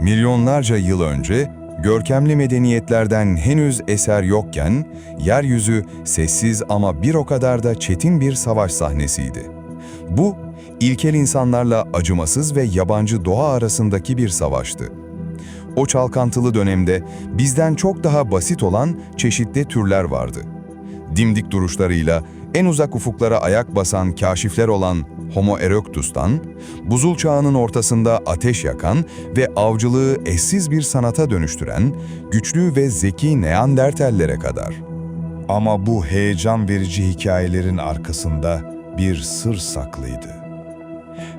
Milyonlarca yıl önce görkemli medeniyetlerden henüz eser yokken yeryüzü sessiz ama bir o kadar da çetin bir savaş sahnesiydi. Bu ilkel insanlarla acımasız ve yabancı doğa arasındaki bir savaştı. O çalkantılı dönemde bizden çok daha basit olan çeşitli türler vardı. Dimdik duruşlarıyla en uzak ufuklara ayak basan kaşifler olan Homo erectus'tan, buzul çağının ortasında ateş yakan ve avcılığı eşsiz bir sanata dönüştüren güçlü ve zeki Neandertallere kadar. Ama bu heyecan verici hikayelerin arkasında bir sır saklıydı.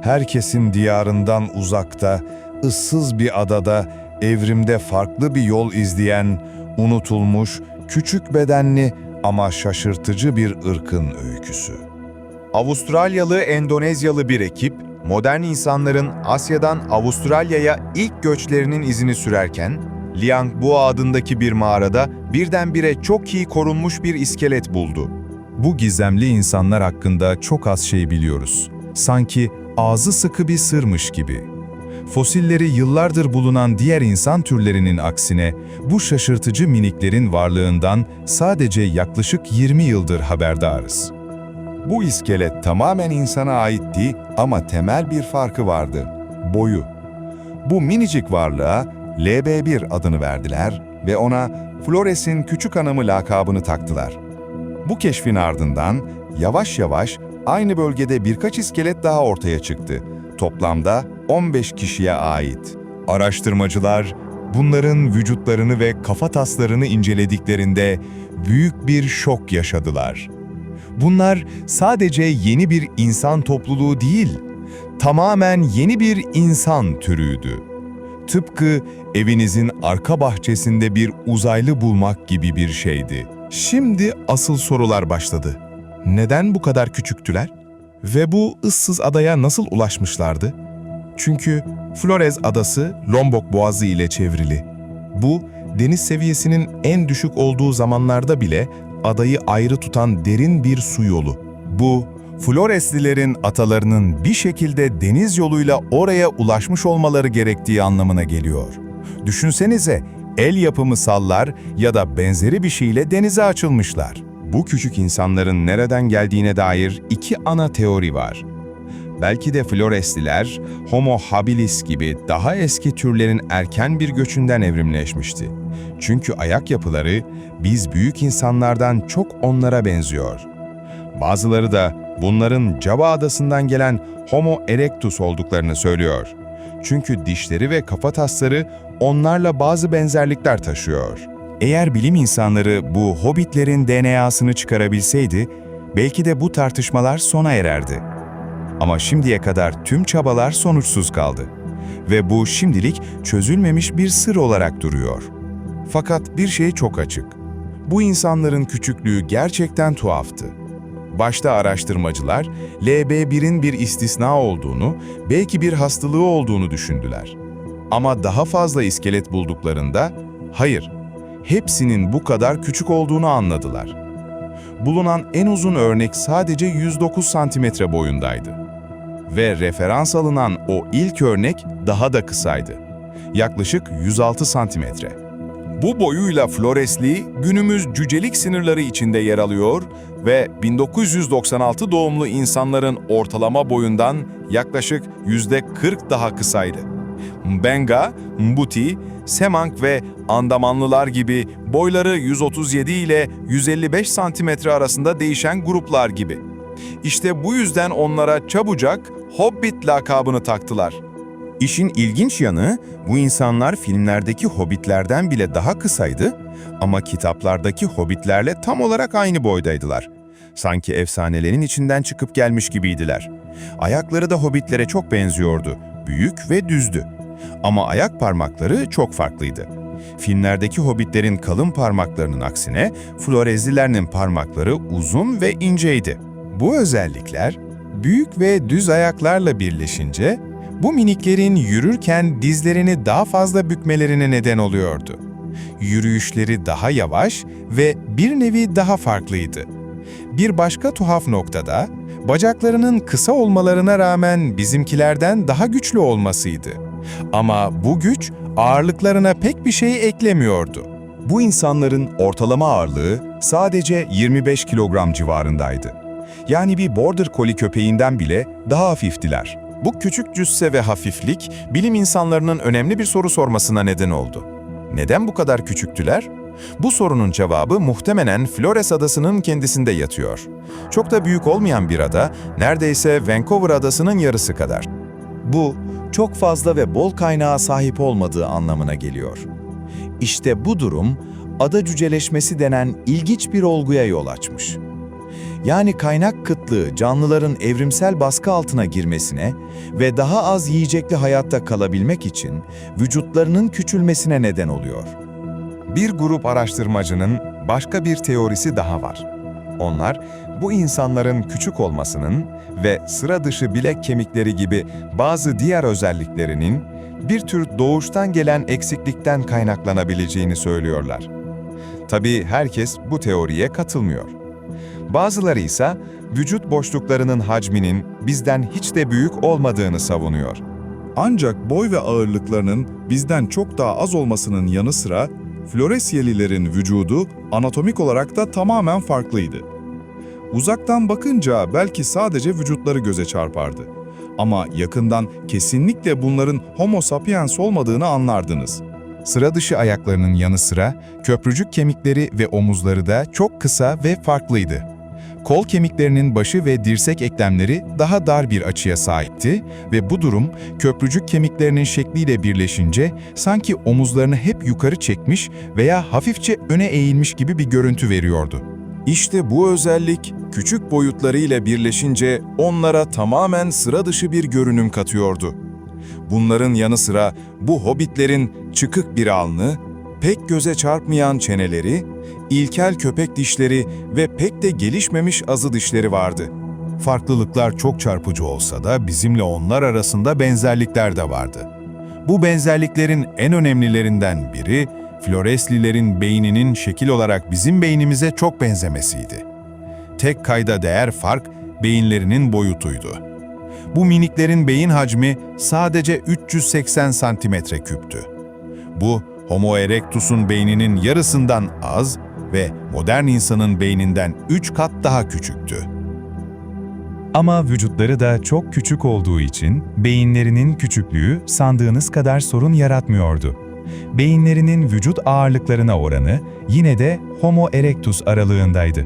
Herkesin diyarından uzakta, ıssız bir adada, evrimde farklı bir yol izleyen, unutulmuş, küçük bedenli ama şaşırtıcı bir ırkın öyküsü. Avustralyalı Endonezyalı bir ekip, modern insanların Asya'dan Avustralya'ya ilk göçlerinin izini sürerken, Liang Bua adındaki bir mağarada birdenbire çok iyi korunmuş bir iskelet buldu. Bu gizemli insanlar hakkında çok az şey biliyoruz. Sanki ağzı sıkı bir sırmış gibi. Fosilleri yıllardır bulunan diğer insan türlerinin aksine bu şaşırtıcı miniklerin varlığından sadece yaklaşık 20 yıldır haberdarız. Bu iskelet tamamen insana aitti ama temel bir farkı vardı. Boyu. Bu minicik varlığa LB1 adını verdiler ve ona Flores'in küçük hanımı lakabını taktılar. Bu keşfin ardından yavaş yavaş aynı bölgede birkaç iskelet daha ortaya çıktı. Toplamda 15 kişiye ait. Araştırmacılar bunların vücutlarını ve kafa taslarını incelediklerinde büyük bir şok yaşadılar. Bunlar sadece yeni bir insan topluluğu değil, tamamen yeni bir insan türüydü. Tıpkı evinizin arka bahçesinde bir uzaylı bulmak gibi bir şeydi. Şimdi asıl sorular başladı. Neden bu kadar küçüktüler? Ve bu ıssız adaya nasıl ulaşmışlardı? Çünkü Flores adası Lombok Boğazı ile çevrili. Bu, deniz seviyesinin en düşük olduğu zamanlarda bile adayı ayrı tutan derin bir su yolu. Bu, Floreslilerin atalarının bir şekilde deniz yoluyla oraya ulaşmış olmaları gerektiği anlamına geliyor. Düşünsenize, el yapımı sallar ya da benzeri bir şeyle denize açılmışlar. Bu küçük insanların nereden geldiğine dair iki ana teori var. Belki de Floresliler, Homo habilis gibi daha eski türlerin erken bir göçünden evrimleşmişti. Çünkü ayak yapıları biz büyük insanlardan çok onlara benziyor. Bazıları da bunların Java adasından gelen Homo erectus olduklarını söylüyor. Çünkü dişleri ve kafa tasları onlarla bazı benzerlikler taşıyor. Eğer bilim insanları bu hobbitlerin DNA'sını çıkarabilseydi, belki de bu tartışmalar sona ererdi. Ama şimdiye kadar tüm çabalar sonuçsuz kaldı. Ve bu şimdilik çözülmemiş bir sır olarak duruyor. Fakat bir şey çok açık. Bu insanların küçüklüğü gerçekten tuhaftı. Başta araştırmacılar, LB1'in bir istisna olduğunu, belki bir hastalığı olduğunu düşündüler. Ama daha fazla iskelet bulduklarında, hayır, hepsinin bu kadar küçük olduğunu anladılar. Bulunan en uzun örnek sadece 109 santimetre boyundaydı. Ve referans alınan o ilk örnek daha da kısaydı. Yaklaşık 106 santimetre. Bu boyuyla Floresli günümüz cücelik sınırları içinde yer alıyor ve 1996 doğumlu insanların ortalama boyundan yaklaşık %40 daha kısaydı. Benga, Mbuti, Semang ve Andamanlılar gibi boyları 137 ile 155 santimetre arasında değişen gruplar gibi. İşte bu yüzden onlara çabucak Hobbit lakabını taktılar. İşin ilginç yanı bu insanlar filmlerdeki hobbitlerden bile daha kısaydı ama kitaplardaki hobbitlerle tam olarak aynı boydaydılar. Sanki efsanelerin içinden çıkıp gelmiş gibiydiler. Ayakları da hobbitlere çok benziyordu. Büyük ve düzdü. Ama ayak parmakları çok farklıydı. Filmlerdeki hobbitlerin kalın parmaklarının aksine Florezlilerin parmakları uzun ve inceydi. Bu özellikler büyük ve düz ayaklarla birleşince bu miniklerin yürürken dizlerini daha fazla bükmelerine neden oluyordu. Yürüyüşleri daha yavaş ve bir nevi daha farklıydı. Bir başka tuhaf noktada bacaklarının kısa olmalarına rağmen bizimkilerden daha güçlü olmasıydı. Ama bu güç ağırlıklarına pek bir şey eklemiyordu. Bu insanların ortalama ağırlığı sadece 25 kilogram civarındaydı. Yani bir border collie köpeğinden bile daha hafiftiler. Bu küçük cüsse ve hafiflik bilim insanlarının önemli bir soru sormasına neden oldu. Neden bu kadar küçüktüler? Bu sorunun cevabı muhtemelen Flores adasının kendisinde yatıyor. Çok da büyük olmayan bir ada, neredeyse Vancouver adasının yarısı kadar. Bu, çok fazla ve bol kaynağa sahip olmadığı anlamına geliyor. İşte bu durum, ada cüceleşmesi denen ilginç bir olguya yol açmış. Yani kaynak kıtlığı canlıların evrimsel baskı altına girmesine ve daha az yiyecekli hayatta kalabilmek için vücutlarının küçülmesine neden oluyor. Bir grup araştırmacının başka bir teorisi daha var. Onlar, bu insanların küçük olmasının ve sıra dışı bilek kemikleri gibi bazı diğer özelliklerinin bir tür doğuştan gelen eksiklikten kaynaklanabileceğini söylüyorlar. Tabii herkes bu teoriye katılmıyor. Bazıları ise vücut boşluklarının hacminin bizden hiç de büyük olmadığını savunuyor. Ancak boy ve ağırlıklarının bizden çok daha az olmasının yanı sıra Floresyelilerin vücudu anatomik olarak da tamamen farklıydı. Uzaktan bakınca belki sadece vücutları göze çarpardı. Ama yakından kesinlikle bunların Homo sapiens olmadığını anlardınız. Sıra dışı ayaklarının yanı sıra köprücük kemikleri ve omuzları da çok kısa ve farklıydı. Kol kemiklerinin başı ve dirsek eklemleri daha dar bir açıya sahipti ve bu durum köprücük kemiklerinin şekliyle birleşince sanki omuzlarını hep yukarı çekmiş veya hafifçe öne eğilmiş gibi bir görüntü veriyordu. İşte bu özellik küçük boyutlarıyla birleşince onlara tamamen sıra dışı bir görünüm katıyordu. Bunların yanı sıra bu hobbitlerin çıkık bir alnı, pek göze çarpmayan çeneleri, ilkel köpek dişleri ve pek de gelişmemiş azı dişleri vardı. Farklılıklar çok çarpıcı olsa da bizimle onlar arasında benzerlikler de vardı. Bu benzerliklerin en önemlilerinden biri, Floreslilerin beyninin şekil olarak bizim beynimize çok benzemesiydi. Tek kayda değer fark beyinlerinin boyutuydu. Bu miniklerin beyin hacmi sadece 380 santimetre küptü. Bu, Homo erectus'un beyninin yarısından az ve modern insanın beyninden 3 kat daha küçüktü. Ama vücutları da çok küçük olduğu için beyinlerinin küçüklüğü sandığınız kadar sorun yaratmıyordu. Beyinlerinin vücut ağırlıklarına oranı yine de Homo erectus aralığındaydı.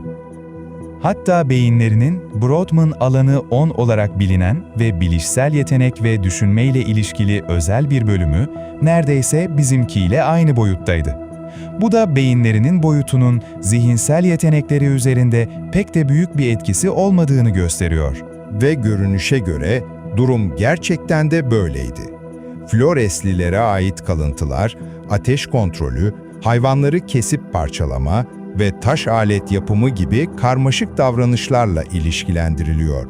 Hatta beyinlerinin Brodmann alanı 10 olarak bilinen ve bilişsel yetenek ve düşünmeyle ilişkili özel bir bölümü neredeyse bizimkiyle aynı boyuttaydı. Bu da beyinlerinin boyutunun zihinsel yetenekleri üzerinde pek de büyük bir etkisi olmadığını gösteriyor. Ve görünüşe göre durum gerçekten de böyleydi. Floreslilere ait kalıntılar, ateş kontrolü, hayvanları kesip parçalama ve taş alet yapımı gibi karmaşık davranışlarla ilişkilendiriliyor.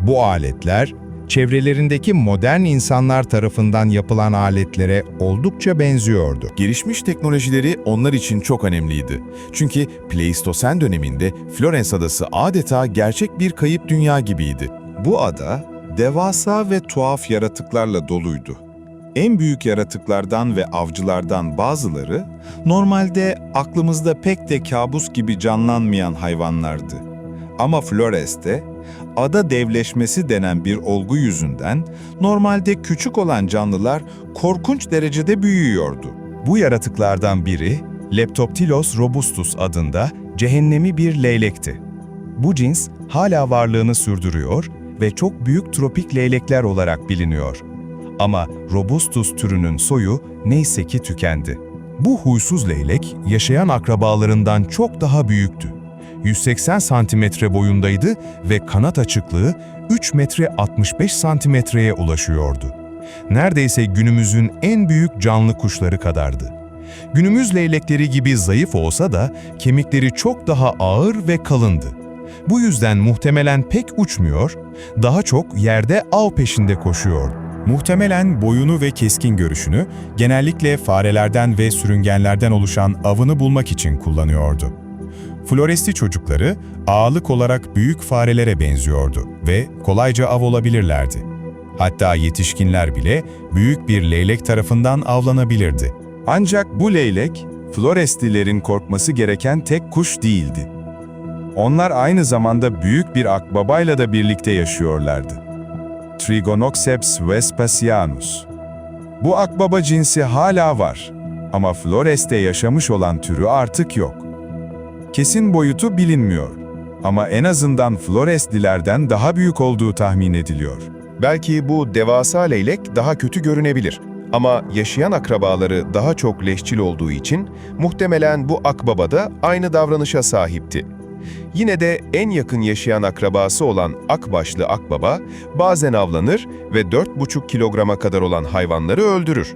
Bu aletler, çevrelerindeki modern insanlar tarafından yapılan aletlere oldukça benziyordu. Gelişmiş teknolojileri onlar için çok önemliydi. Çünkü Pleistosen döneminde Florens adası adeta gerçek bir kayıp dünya gibiydi. Bu ada devasa ve tuhaf yaratıklarla doluydu. En büyük yaratıklardan ve avcılardan bazıları normalde aklımızda pek de kabus gibi canlanmayan hayvanlardı. Ama Flores'te ada devleşmesi denen bir olgu yüzünden normalde küçük olan canlılar korkunç derecede büyüyordu. Bu yaratıklardan biri Leptoptilos robustus adında cehennemi bir leylekti. Bu cins hala varlığını sürdürüyor ve çok büyük tropik leylekler olarak biliniyor. Ama robustus türünün soyu neyse ki tükendi. Bu huysuz leylek yaşayan akrabalarından çok daha büyüktü. 180 santimetre boyundaydı ve kanat açıklığı 3 metre 65 santimetreye ulaşıyordu. Neredeyse günümüzün en büyük canlı kuşları kadardı. Günümüz leylekleri gibi zayıf olsa da kemikleri çok daha ağır ve kalındı. Bu yüzden muhtemelen pek uçmuyor, daha çok yerde av peşinde koşuyordu. Muhtemelen boyunu ve keskin görüşünü genellikle farelerden ve sürüngenlerden oluşan avını bulmak için kullanıyordu. Floresti çocukları ağırlık olarak büyük farelere benziyordu ve kolayca av olabilirlerdi. Hatta yetişkinler bile büyük bir leylek tarafından avlanabilirdi. Ancak bu leylek, Floreslilerin korkması gereken tek kuş değildi. Onlar aynı zamanda büyük bir akbabayla da birlikte yaşıyorlardı. Trigonoxeps vespasianus. Bu akbaba cinsi hala var ama Flores'te yaşamış olan türü artık yok. Kesin boyutu bilinmiyor ama en azından Floreslilerden daha büyük olduğu tahmin ediliyor. Belki bu devasa leylek daha kötü görünebilir. Ama yaşayan akrabaları daha çok leşçil olduğu için muhtemelen bu akbaba da aynı davranışa sahipti. Yine de en yakın yaşayan akrabası olan akbaşlı akbaba bazen avlanır ve 4,5 kilograma kadar olan hayvanları öldürür.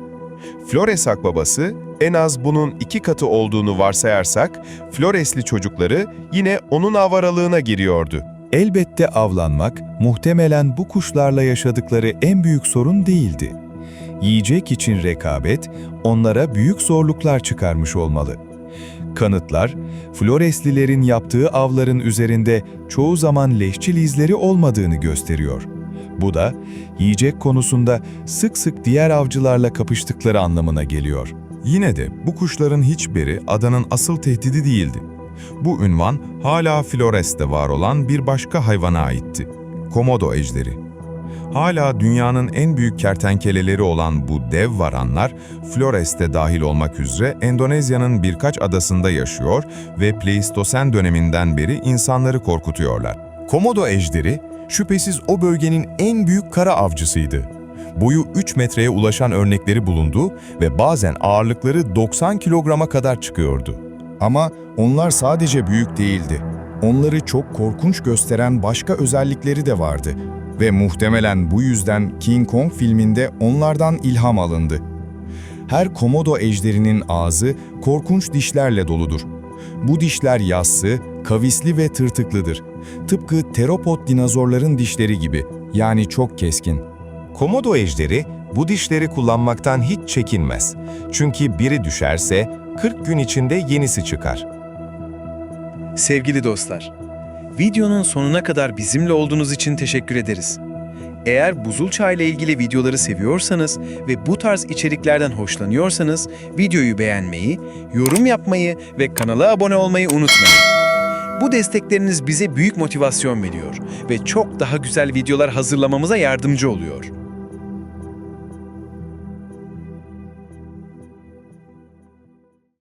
Flores akbabası en az bunun iki katı olduğunu varsayarsak Floresli çocukları yine onun avaralığına giriyordu. Elbette avlanmak muhtemelen bu kuşlarla yaşadıkları en büyük sorun değildi. Yiyecek için rekabet onlara büyük zorluklar çıkarmış olmalı. Kanıtlar, Floreslilerin yaptığı avların üzerinde çoğu zaman leşçil izleri olmadığını gösteriyor. Bu da yiyecek konusunda sık sık diğer avcılarla kapıştıkları anlamına geliyor. Yine de bu kuşların hiçbiri adanın asıl tehdidi değildi. Bu ünvan hala Flores'te var olan bir başka hayvana aitti. Komodo ejderi. Hala dünyanın en büyük kertenkeleleri olan bu dev varanlar, Flores'te dahil olmak üzere Endonezya'nın birkaç adasında yaşıyor ve Pleistosen döneminden beri insanları korkutuyorlar. Komodo ejderi şüphesiz o bölgenin en büyük kara avcısıydı. Boyu 3 metreye ulaşan örnekleri bulundu ve bazen ağırlıkları 90 kilograma kadar çıkıyordu. Ama onlar sadece büyük değildi. Onları çok korkunç gösteren başka özellikleri de vardı ve muhtemelen bu yüzden King Kong filminde onlardan ilham alındı. Her komodo ejderinin ağzı korkunç dişlerle doludur. Bu dişler yassı, kavisli ve tırtıklıdır. Tıpkı teropod dinozorların dişleri gibi, yani çok keskin. Komodo ejderi bu dişleri kullanmaktan hiç çekinmez. Çünkü biri düşerse 40 gün içinde yenisi çıkar. Sevgili dostlar, videonun sonuna kadar bizimle olduğunuz için teşekkür ederiz. Eğer buzul çay ile ilgili videoları seviyorsanız ve bu tarz içeriklerden hoşlanıyorsanız videoyu beğenmeyi, yorum yapmayı ve kanala abone olmayı unutmayın. Bu destekleriniz bize büyük motivasyon veriyor ve çok daha güzel videolar hazırlamamıza yardımcı oluyor.